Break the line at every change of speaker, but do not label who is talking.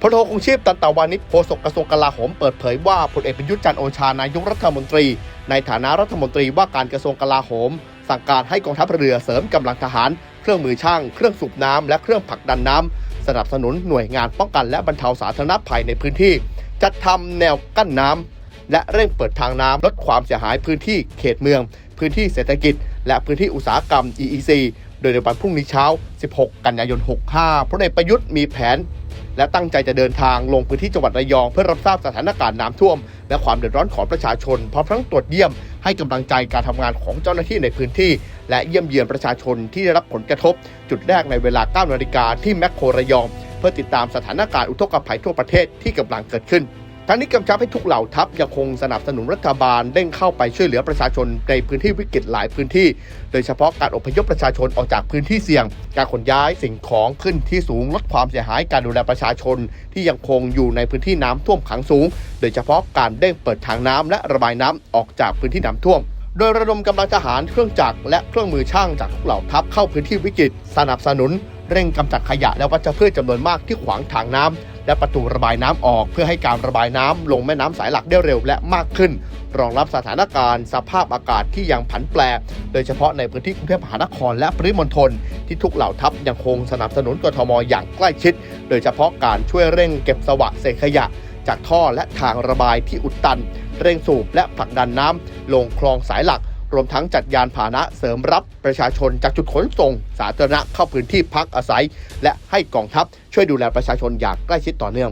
คงชีพตันตาวานิชโฆษกกระทรวงกลาโหมเปิดเผยว่าพลเอกประยุทธ์จันทร์โอชานายกรัฐมนตรี ในฐานะรัฐมนตรีว่าการกระทรวงกลาโหม สั่งการให้กองทัพเรือเสริมกำลังทหาร เครื่องมือช่าง เครื่องสูบน้ำและเครื่องผลักดันน้ำสนับสนุนหน่วยงานป้องกันและบรรเทาสาธารณภัยในพื้นที่ จัดทำแนวกั้นน้ำและเร่งเปิดทางน้ำลดความเสียหายพื้นที่เขตเมือง พื้นที่เศรษฐกิจ และพื้นที่อุตสาหกรรม EEC โดยในวันพรุ่งนี้เช้า 16 กันยายน 65พลเอกประยุทธ์มีแผน และตั้งใจจะเดินทางลงพื้นที่จังหวัดระยอง เพื่อรับทราบสถานการณ์น้ำท่วม และความเดือดร้อนของประชาชนพร้อมทั้งตรวจเยี่ยมให้กำลังใจการทำงานของเจ้าหน้าที่ในพื้นที่ และเยี่ยมเยียนประชาชนที่ได้รับผลกระทบ จุดแรกในเวลา9นาฬิกาที่แมคโครระยอง เพื่อติดตามสถานการณ์อุทกภัยทั่วประเทศที่กำลังเกิดขึ้น ทั้งนี้กำชับให้ทุกเหล่าทัพยังคงสนับสนุนรัฐบาลเร่งเข้าไปช่วยเหลือประชาชนในพื้นที่วิกฤตหลายพื้นที่ โดยเฉพาะการอพยพประชาชนออกจากพื้นที่เสี่ยง การขนย้ายสิ่งของขึ้นที่สูงลดความเสียหายการดูแลประชาชน ที่ยังคงอยู่ในพื้นที่น้ำท่วมขังสูง โดยเฉพาะการเร่งเปิดทางน้ำและระบายน้ำออกจากพื้นที่น้ำท่วมโดยระดมกำลังทหารเครื่องจักรและเครื่องมือช่างจากทุกเหล่าทัพเข้าพื้นที่วิกฤต สนับสนุน เร่งกำจัดขยะและวัชพืชจำนวนมากที่ขวางทางน้ำและประตูระบายน้ำออก เพื่อให้การระบายน้ำลงแม่น้ำสายหลักได้เร็วและมากขึ้น รองรับสถานการณ์ สภาพอากาศที่ยังผันแปร โดยเฉพาะในพื้นที่กรุงเทพมหานครและปริมณฑลที่ทุกเหล่าทัพยังคงสนับสนุนกทมอย่างใกล้ชิด โดยเฉพาะการช่วยเร่งเก็บสวะเศษขยะจากท่อและทางระบายที่อุดตัน เร่งสูบและผลักดันน้ำลงคลองสายหลัก รวมทั้งจัดยานพาหนะเสริมรับประชาชนจากจุดขนส่ง สาธารณะเข้าพื้นที่พักอาศัย และให้กองทัพช่วยดูแลประชาชนอย่างใกล้ชิดต่อเนื่อง